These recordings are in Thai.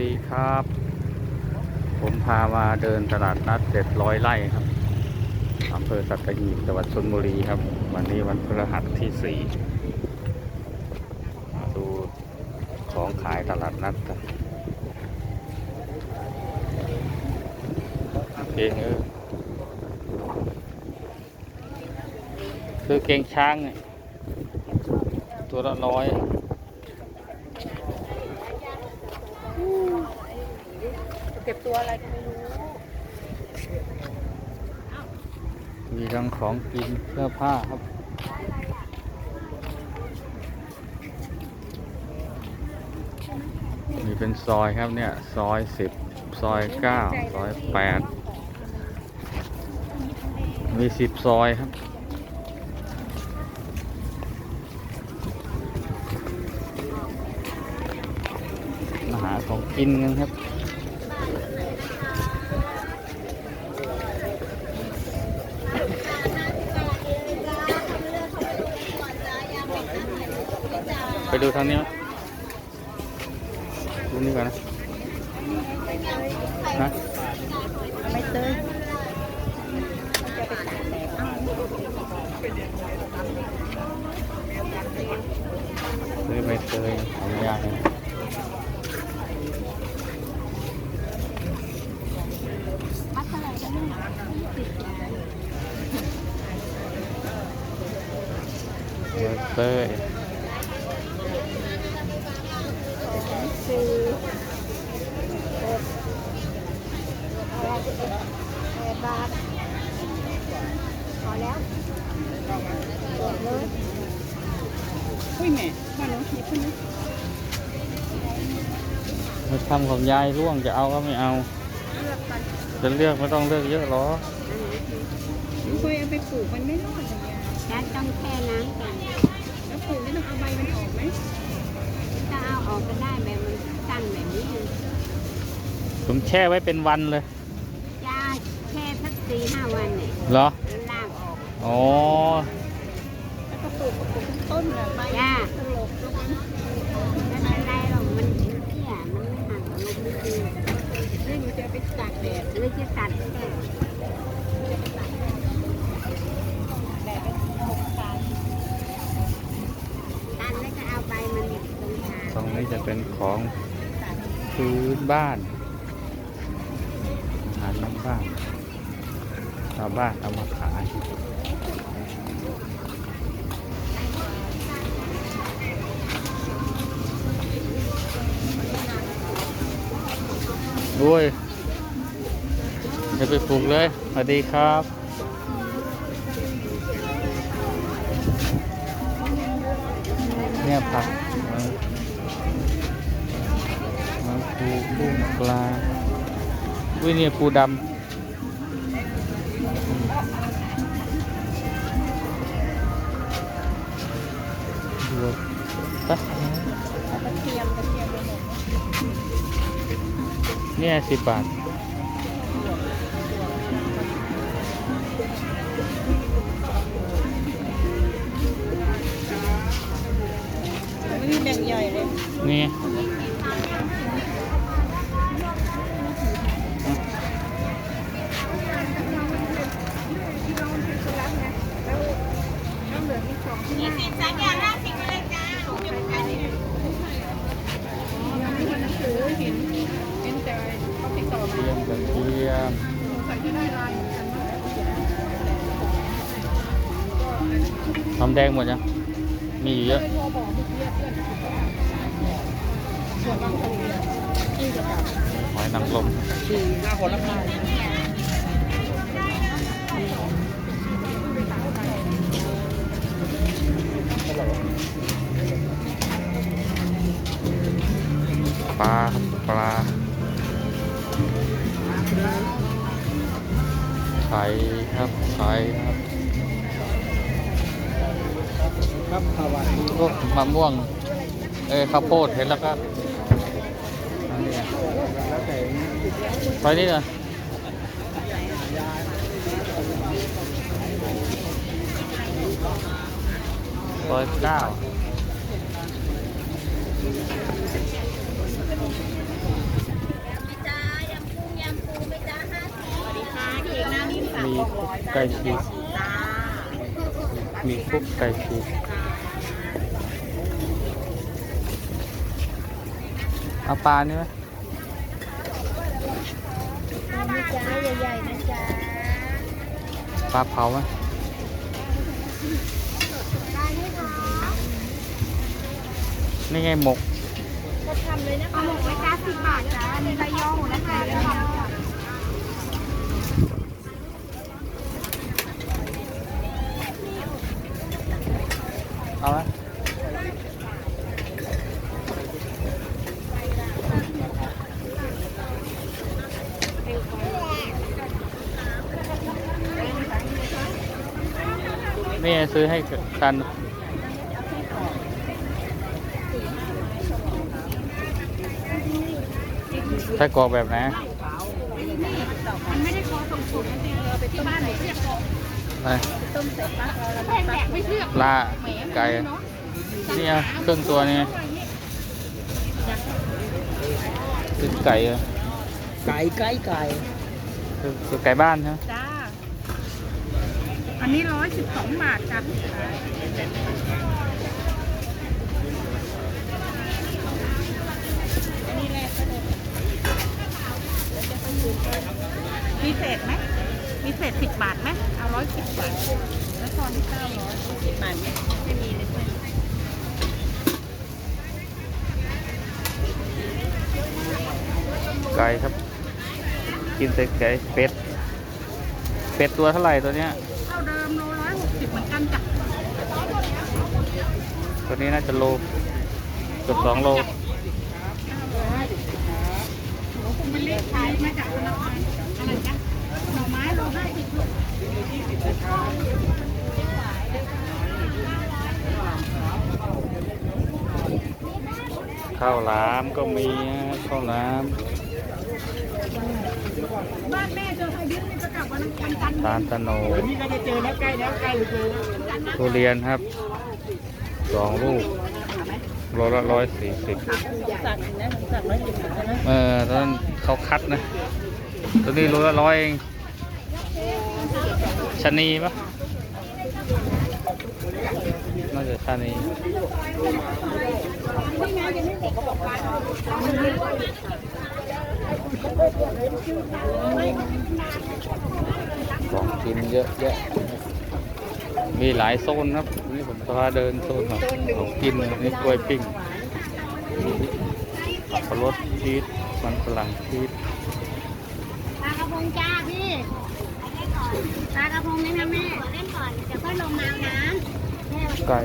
ดีครับ ผมพามาเดินตลาดนัดเจ็ดร้อยไร่ครับอำเภอสัตหีบจังหวัดชลบุรีครับ วันนี้วันพฤหัสที่สี่มาดูของขายตลาดนัดกันเก่งเออคือเก่งช้างเนี่ยตัวละร้อย ก็บตัวอะไรก็ไม่รู้ มีทั้งของกินเสื้อผ้าครับมีเป็นซอยครับเนี่ย ซอยสิบซอยเก้าซอยแปดมีสิบซอยครับมาหาของกินกันครับ ไปดูทางนี้ไหมดูนี่ก่อนนะนะไม่เตยซื้อใบเตยหายากเลยใบเตย คือแปด บาทพอแล้วหมดเลยอุ้ยแม่มาน้องคิดใช่ไหมมาทำของยายร่วงจะเอาก็ไม่เอา เลือกกันจะเลือกไม่ต้องเลือกเยอะหรอไม่เคยเอาไปปลูกมันไม่รอดเลยยายต้องแช่น้ำก่อนแล้วปลูกนี่ต้องเอาใบมันออกไหมถ้าเอาออกก็ได้แบบมันสั้นแบบนี้ผมแช่ไว้เป็นวันเลยยาแค่ สักสี่ห้าวันเนี่ยเหรอแล้วลากออกอ๋อแล้วก็ปลูกปลูกต้นเลยใบยาตลบลงไม่เป็นไรหรอกมันเตี้ยมันไม่หักลงไม่ดีเรื่องมันจะไปตากแดดหรือจะตัดแค่แดดเป็นหกตาตันแล้วก็เอาใบมันตรงกลางตรงนี้จะเป็นของพื้นบ้านอาหารน้ำบ้าน ชาวบ้านเอามาขายโอ้ยจะไปปลูกเลย สวัสดีครับ เนี่ยผักมันปูกุ้งปลาวิเนี่ยปูดำ ดูปะกระเทียมกระเทียมไปหมดเนี่ยสิบบาท แดงหมดยังมีอยู่เยอะหอยนางรมหน้าผลไม้ปลาปลาไข่ครับไข่ครับ พวกมะม่วง เออข้าวโพดเห็นแล้วก็ไปนี่นะรอร้อยเก้ามีไก่ชีมีคุกไก่ชี เอาปลานี่ไหมนะจ๊ะใหญ่ๆนะจ๊ะปลาเผาไหมได้ไหมคะนี่ไงหมกก็ทำเลยนะคะเอาหมกไว้จ้าสิบบาทจ้ามีใบย่อหมูนะคะเดี๋ยวทำจ้ะเอาไห นี่ไงซื้อให้กันไส้กรอกแบบไหนมันไม่ได้คอส่งสูงจริงๆเราไปที่บ้านไหนเรียกคอไปต้มเสร็จปั๊บเราแพงแบกไม่เชื่อลาไก่นี่ไงครึ่งตัวนี่คือไก่เหรอไก่ไก่ไก่คือคือไก่บ้านใช่ไหมจ้าอั นนี้ร้อยสิบสองบาทจ้ะมีเศษไหม มีเศษสิบบาทไหม เอาร้อยสิบบาท แล้วตอนที่เก้าร้อยสิบบาทไหมไม่มีเลยจ้ะไก่ครับ กินแต่ไก่เป็ด เป็ดตัวเท่าไหร่ตัวเนี้ย เหมือนกันจ้ะตัวนี้น่าจะโลเกือบสองโลหนูคงไปเรียกขายมาจากธนาคารอะไรจ๊ะหน่อไม้โลห้าสิบลูกข้าวหลามก็มีข้าวหลาม บ้านแม่เจอใครยื่นนี่จะกลับ วันอังคารตาลตะโนดนี่ก็จะเจอแล้วใกล้แล้วใกล้เจอแล้วทุเรียนครับสองลูกโลละร้อยสี่สิบสั่งนะผมสั่งร้อยสิบใช่ไหมเออตอนนั้นเขาคัดนะตัวนี้โลละร้อยเองชะนีปะน่าจะชะนี ของกินเยอะแยะ มีหลายโซนครับวันนี่ผมจะพาเดินโซนของของกินนี่กล้วยปิ้งสับปะรดชีสมันฝรั่งชีสปลากระพงจ้าพี่ปลากระพงไหมนะแม่เล่นก่อนเดี๋ยวค่อยลงมาเอาน้ำไก่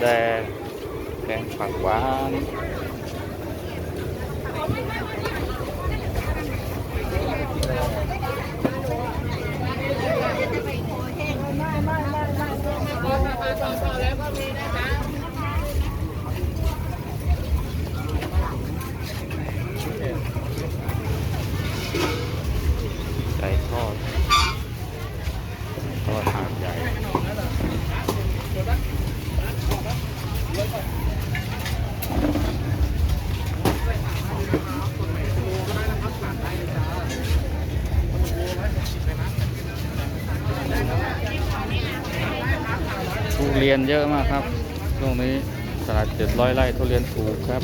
แดงแกงผักหวาน ไก่ทอดทอดหาดใหญ่ทุ เรียนเยอะมากครับ ช่วงนี้ตลาดเจ็ดร้อยไร่ทุเรียนถูกครับ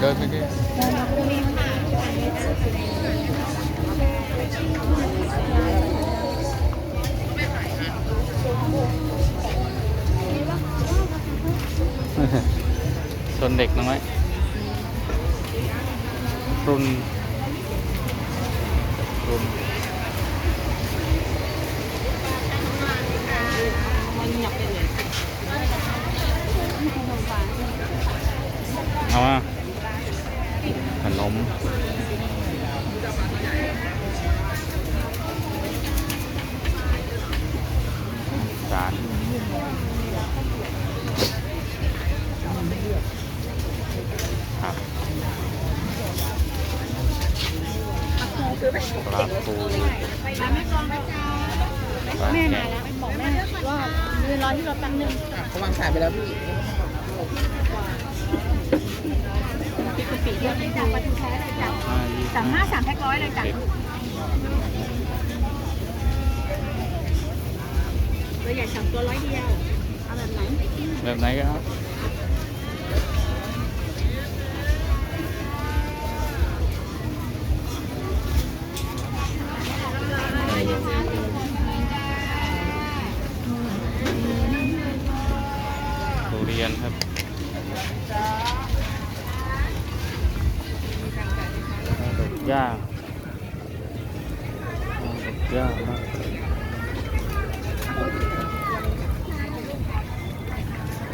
เดินไปดิส่วนเด็กน้อยรุ่นรุ่น มสารครับ ปลาปูมาแม่กองนะจ๊ะปลาแม่แกะมาแล้วบอกแม่ว่ายืนรอที่รถแป๊บนึงเขาวางสายไปแล้วพี่ปิดกุฏิเดียวเลยจ้ะปลาทูแท้เลยจ้ะห้ายี่สิบสามห้าสามแพ็คร้อยเลยจ้ะสิบตัวใหญ่สามตัวร้อยเดียว เอาแบบไหน แบบไหนครับ ทุเรียนครับดอกย่าดอกย่านะ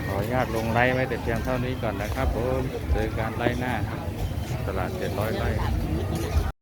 ขออนุญาตลงไลฟ์ไว้แต่เพียงเท่านี้ก่อนนะครับผมเจอการไล่หน้า ตลาดเจ็ดร้อยไร่